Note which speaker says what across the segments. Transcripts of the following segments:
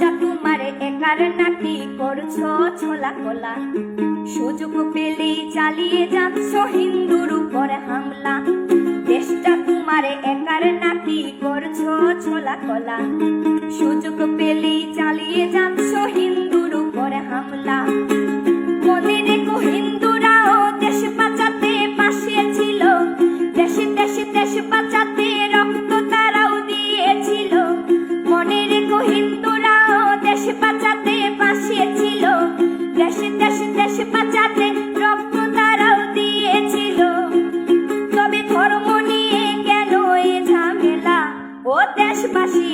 Speaker 1: তোমার একার নাকি ছোলা সুযোগ পেলেই চালিয়ে যাচ্ছ হিন্দুর উপর হামলা। দেশটা তোমার একার নাকি করছ ছোলা সুযোগ পেলেই চালিয়ে যাচ্ছ হিন্দুর বাঁচাতে দিয়েছিল। তবে ধর্ম কেন এ ও দেশবাসী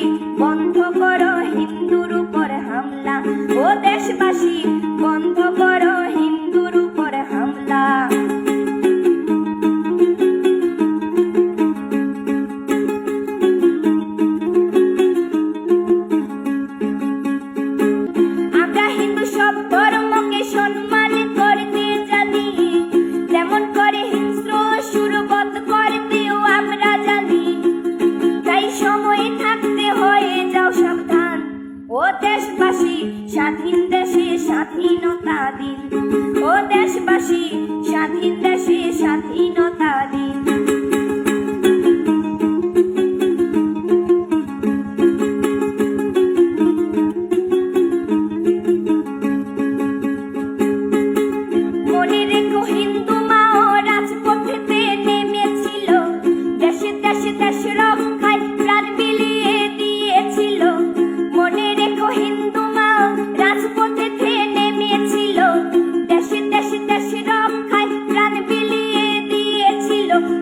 Speaker 1: স্বাধীনতা দিন। ও দেশবাসী স্বাধীন দেশে